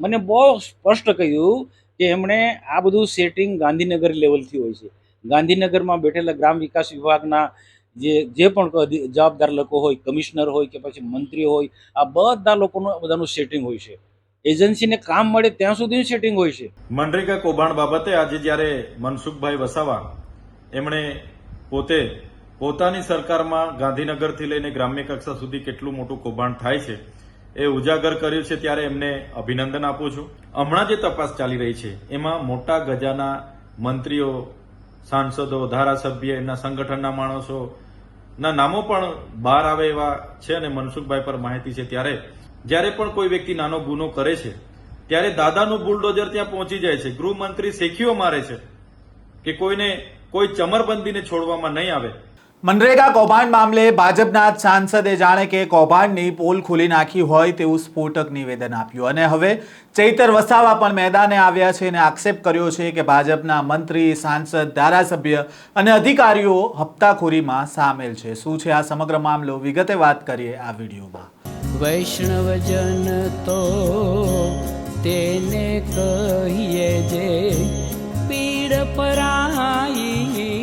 મને બહુ સ્પષ્ટ કહ્યું કે એમણે આ બધું સેટિંગ ગાંધીનગર લેવલથી હોય છે. ગાંધીનગરમાં બેઠેલા ગ્રામ વિકાસ વિભાગના જે જે પણ જવાબદાર લોકો હોય કમિશનર હોય કે પછી મંત્રી હોય, આ બધા લોકોનું બધાનું સેટિંગ હોય છે. એજન્સીને કામ મળે ત્યાં સુધી સેટિંગ હોય છે. મનરેગા કૌભાંડ બાબતે આજે જ્યારે મનસુખભાઈ વસાવા એમણે પોતે પોતાની સરકારમાં ગાંધીનગરથી લઈને ગ્રામ્ય કક્ષા સુધી કેટલું મોટું કૌભાંડ થાય છે એ ઉજાગર કર્યું છે ત્યારે એમને અભિનંદન આપું છું. હમણાં જે તપાસ ચાલી રહી છે, એમાં મોટા ગજાના મંત્રીઓ, સાંસદો, ધારાસભ્ય, એમના સંગઠનના માણસો ના નામો પણ બહાર આવે એવા છે અને મનસુખભાઈ પર માહિતી છે. ત્યારે જ્યારે પણ કોઈ વ્યક્તિ નાનો ગુનો કરે છે, ત્યારે દાદાનું બુલડોઝર ત્યાં પહોંચી જાય છે. ગૃહમંત્રી શેખીઓ મારે છે કે કોઈને કોઈ ચમરબંધીને છોડવામાં નહીં આવે. મનરેગા કૌભાંડ મામલે ભાજપના સાંસદે જાણે કે કૌભાંડની પોલ ખોલી નાખી હોય તેવું સ્ફોટક નિવેદન આપ્યું. અને હવે ચૈતર વસાવા પણ મેદાને આવ્યા છે અને આક્ષેપ કર્યો છે કે ભાજપના મંત્રી, સાંસદ, ધારાસભ્ય અને અધિકારીઓ હપ્તાખોરીમાં સામેલ છે. શું છે આ સમગ્ર મામલો? વિગતે વાત કરીએ આ વિડીયોમાં. વૈષ્ણવજન તો તેને કહીએ જે પીડ પરાઈ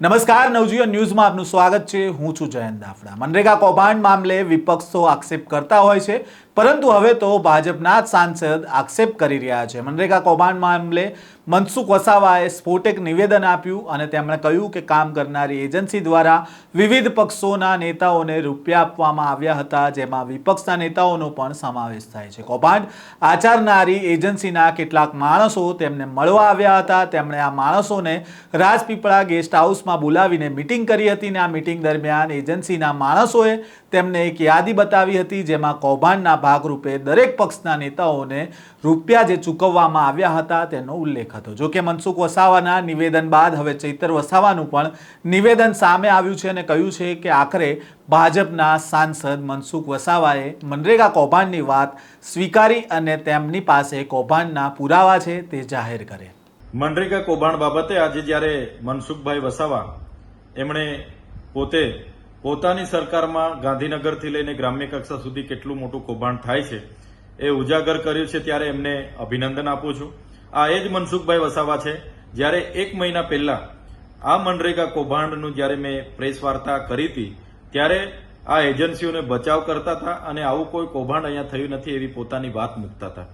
નમસ્કાર, નવજીવન ન્યૂઝમાં આપનું સ્વાગત છે. હું છું જયંત દાફડા મનરેગા કૌભાંડ મામલે વિપક્ષો આક્ષેપ કરતા હોય છે. પરંતુ હવે તો ભાજપના જ સાંસદ આક્ષેપ કરી રહ્યા છે. મનરેગા કૌભાંડ મામલે મનસુખ વસાવાએ સ્ફોટક નિવેદન આપ્યું અને તેમણે કહ્યું કે કામ કરનારી એજન્સી દ્વારા વિવિધ પક્ષોના નેતાઓને રૂપિયા આપવામાં આવ્યા હતા, જેમાં વિપક્ષના નેતાઓનો પણ સમાવેશ થાય છે. કૌભાંડ આચરનારી એજન્સીના કેટલાક માણસો તેમને મળવા આવ્યા હતા. તેમણે આ માણસોને રાજપીપળા ગેસ્ટ હાઉસમાં બોલાવીને મિટિંગ કરી હતી અને આ મિટિંગ દરમિયાન એજન્સીના માણસોએ તેમને એક યાદી બતાવી હતી, જેમાં કૌભાંડના ભાગરૂપે દરેક પક્ષના નેતાઓને રૂપિયા જે ચૂકવવામાં આવ્યા હતા તેનો ઉલ્લેખ હતો. જો કે મનસુખ વસાવાના નિવેદન બાદ હવે ચૈતર વસાવાનું પણ નિવેદન સામે આવ્યું છે અને કહ્યું છે કે આખરે ભાજપના સાંસદ મનસુખ વસાવાએ મનરેગા કૌભાંડની વાત સ્વીકારી અને તેમની પાસે કૌભાંડના પુરાવા છે તે જાહેર કરે. મનરેગા કૌભાંડ બાબતે આજે જ્યારે મનસુખભાઈ વસાવા એમણે પોતે પોતાની સરકારમાં ગાંધીનગરથી લઈને ગ્રામ્ય કક્ષા સુધી કેટલું મોટું કૌભાંડ થાય છે એ ઉજાગર કર્યું છે ત્યારે એમને અભિનંદન આપું છું. આ એ જ મનસુખભાઈ વસાવા છે, જ્યારે એક મહિના પહેલા આ મનરેગા કૌભાંડનું જ્યારે મેં પ્રેસ વાર્તા કરી હતી, ત્યારે આ એજન્સીઓને બચાવ કરતા હતા અને આવું કોઈ કૌભાંડ અહીંયા થયું નથી એવી પોતાની વાત મૂકતા હતા.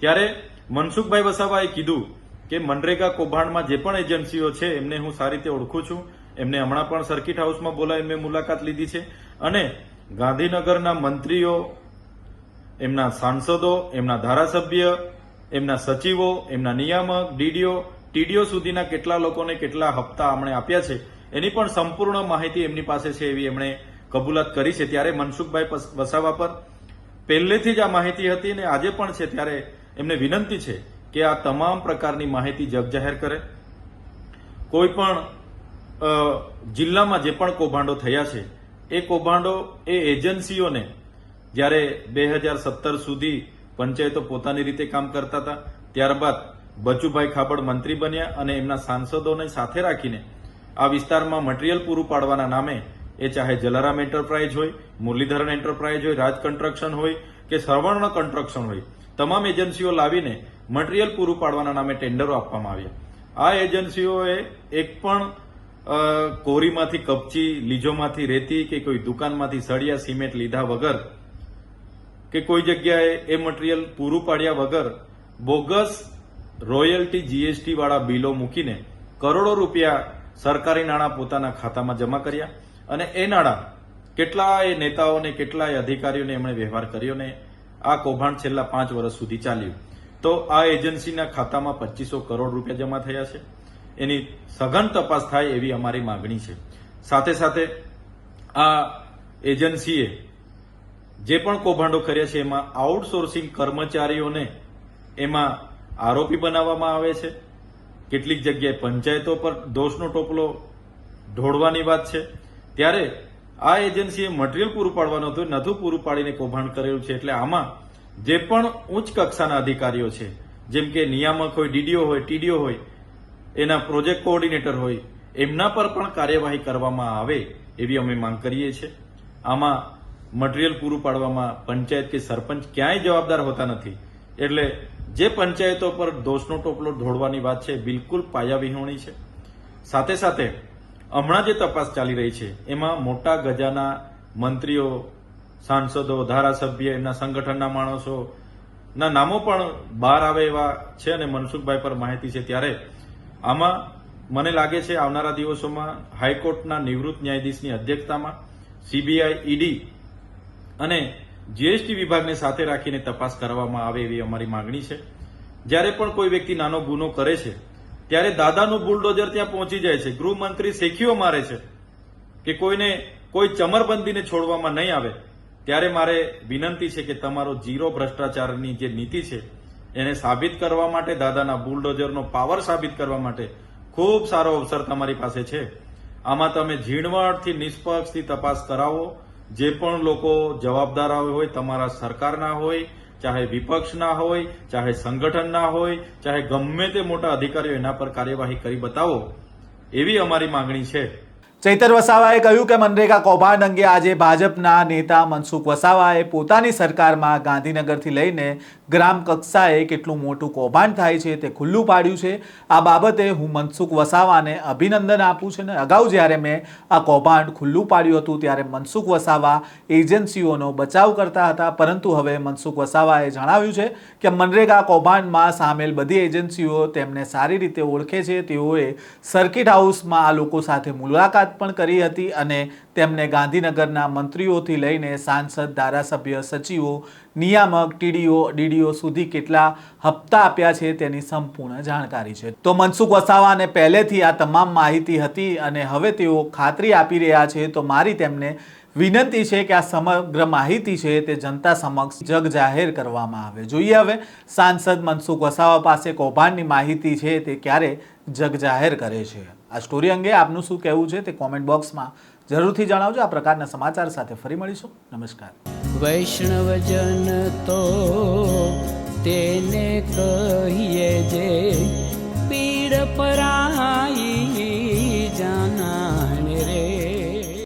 ત્યારે મનસુખભાઈ વસાવાએ કીધું કે મનરેગા કૌભાંડમાં જે પણ એજન્સીઓ છે, એમને હું સારી રીતે ઓળખું છું એમને હમણાં પણ સર્કિટ હાઉસમાં બોલાવી મેં મુલાકાત લીધી છે. અને ગાંધીનગરના મંત્રીઓ, એમના સાંસદો, એમના ધારાસભ્ય, એમના સચિવો, એમના નિયામક, ડીડીઓ, ટીડીઓ સુધીના કેટલા લોકોને કેટલા હપ્તા અમણે આપ્યા છે, એની પણ સંપૂર્ણ માહિતી એમની પાસે છે એવી એમણે કબૂલાત કરી છે. ત્યારે મનસુખભાઈ વસાવા પર પહેલેથી જ આ માહિતી હતી અને આજે પણ છે. ત્યારે એમને વિનંતી છે કે આ તમામ પ્રકારની માહિતી જગજાહેર કરે. કોઈ પણ જિલ્લામાં જે પણ કૌભાંડો થયા છે, એ કૌભાંડો એ એજન્સીઓને જ્યારે બે હજાર સત્તર સુધી પંચાયતો પોતાની રીતે કામ કરતા હતા, ત્યારબાદ બચુભાઈ ખાબડ મંત્રી બન્યા અને એમના સાંસદોને સાથે રાખીને આ વિસ્તારમાં મટીરિયલ પૂરું પાડવાના નામે એ ચાહે જલારામ એન્ટરપ્રાઇઝ હોય, મુરલીધરન એન્ટરપ્રાઇઝ હોય, રાજ કન્સ્ટ્રક્શન હોય કે સર્વર્ણ કન્સ્ટ્રક્શન હોય, તમામ એજન્સીઓ લાવીને મટીરિયલ પૂરું પાડવાના નામે ટેન્ડરો આપવામાં આવ્યા. આ એજન્સીઓએ એક પણ કોરીમાંથી કપચી લીજોમાંથી રેતી કે કોઈ દુકાનમાંથી સળિયા, સિમેન્ટ લીધા વગર કે કોઈ જગ્યાએ એ મટીરિયલ પૂરું પાડ્યા વગર બોગસ રોયલ્ટી જીએસટી વાળા બિલો મૂકીને કરોડો રૂપિયા સરકારી નાણાં પોતાના ખાતામાં જમા કર્યા અને એ નાણાં કેટલાય નેતાઓને, કેટલાય અધિકારીઓને એમણે વ્યવહાર કર્યો ને આ કૌભાંડ છેલ્લા પાંચ વર્ષ સુધી ચાલ્યું. તો આ એજન્સીના ખાતામાં પચીસો કરોડ રૂપિયા જમા થયા છે. એની સઘન તપાસ થાય એવી અમારી માગણી છે. સાથે સાથે આ એજન્સીએ જે પણ કૌભાંડો કર્યા છે, એમાં આઉટસોર્સિંગ કર્મચારીઓને એમાં આરોપી બનાવવામાં આવે છે. કેટલીક જગ્યાએ પંચાયતો પર દોષનો ટોપલો ઢોળવાની વાત છે. ત્યારે આ એજન્સીએ મટીરિયલ પૂરું પાડવાનું હતું નથું પૂરું પાડીને કૌભાંડ કરેલું છે. એટલે આમાં જે પણ ઉચ્ચ કક્ષાના અધિકારીઓ છે, જેમ કે નિયામક હોય, ડીડીઓ હોય, ટીડીઓ હોય એના પ્રોજેક્ટ કોઓર્ડિનેટર હોય, એમના પર પણ કાર્યવાહી કરવામાં આવે એવી અમે માંગ કરીએ છીએ. આમાં મટીરિયલ પૂરું પાડવામાં પંચાયત કે સરપંચ ક્યાંય જવાબદાર હોતા નથી. એટલે જે પંચાયતો પર દોષનો ટોપલો ઢોળવાની વાત છે, બિલકુલ પાયાવિહોણી છે. સાથે સાથે હમણાં જે તપાસ ચાલી રહી છે, એમાં મોટા ગજાના મંત્રીઓ, સાંસદો, ધારાસભ્ય, એમના સંગઠનના માણસો, ના નામો પણ બહાર આવે એવા છે અને મનસુખભાઈ પર માહિતી છે ત્યારે આમાં મને લાગે છે આવનારા દિવસોમાં હાઈકોર્ટના નિવૃત્ત ન્યાયાધીશની અધ્યક્ષતામાં સીબીઆઈ ઈડી અને જીએસટી વિભાગને સાથે રાખીને તપાસ કરવામાં આવે એવી અમારી માંગણી છે. જ્યારે પણ કોઈ વ્યક્તિ નાનો ગુનો કરે છે, ત્યારે દાદાનું બુલડોઝર ત્યાં પહોંચી જાય છે. ગૃહમંત્રી શેખીઓ મારે છે કે કોઈને કોઈ ચમરબંધીને છોડવામાં નહીં આવે. ત્યારે મારે વિનંતી છે કે તમારો જીરો ભ્રષ્ટાચારની જે નીતિ છે એને સાબિત કરવા માટે, દાદાના બુલડોઝરનો પાવર સાબિત કરવા માટે ખૂબ સારો અવસર તમારી પાસે છે. આમાં તમે ઝીણવટથી નિષ્પક્ષથી તપાસ કરાવો. જે પણ લોકો જવાબદાર હોય, તમારા સરકારના હોય, ચાહે વિપક્ષના હોય, ચાહે સંગઠનના હોય, ચાહે ગમે તે મોટા અધિકારીઓ એના પર કાર્યવાહી કરી બતાવો. એવી અમારી માંગણી છે. ચૈતર વસાવાએ કહ્યું કે મનરેગા કૌભાંડ અંગે આજે ભાજપના નેતા મનસુખ વસાવાએ પોતાની સરકારમાં ગાંધીનગરથી લઈને ગ્રામ કક્ષાએ કેટલું મોટું કૌભાંડ થાય છે તે ખુલ્લું પાડ્યું છે. આ બાબતે હું મનસુખ વસાવાને અભિનંદન આપું છું ને અગાઉ જ્યારે મેં આ કૌભાંડ ખુલ્લું પાડ્યું હતું ત્યારે મનસુખ વસાવા એજન્સીઓનો બચાવ કરતા હતા. પરંતુ હવે મનસુખ વસાવાએ જણાવ્યું છે કે મનરેગા કૌભાંડમાં સામેલ બધી એજન્સીઓ તેમને સારી રીતે ઓળખે છે. તેઓએ સર્કિટ હાઉસમાં આ લોકો સાથે મુલાકાત પણ કરી હતી અને તેમને ગાંધીનગરના મંત્રીઓથી લઈને સાંસદ, ધારાસભ્ય, સચિવો, નિયામક, ટીડીઓ, ડીડીઓ સુધી કેટલા હપ્તા આપ્યા છે તેની સંપૂર્ણ જાણકારી છે. તો મનસુખ વસાવાને પહેલેથી આ તમામ માહિતી હતી અને હવે તેઓ ખાતરી આપી રહ્યા છે. તો મારી તેમને વિનંતી છે કે આ સમગ્ર માહિતી છે તે જનતા સમક્ષ જગ જાહેર કરવામાં આવે. જોઈએ હવે, સાંસદ મનસુખ વસાવા પાસે કૌભાંડની માહિતી છે તે ક્યારે જગ જાહેર કરે છે? આ સ્ટોરી અંગે આપનું શું કહેવું છે તે કોમેન્ટ બોક્સમાં જરૂરથી જણાવજો. આ પ્રકારના સમાચાર સાથે ફરી મળીશું. નમસ્કાર. વૈષ્ણવજન તો તેને કહીએ જે પીડ પરા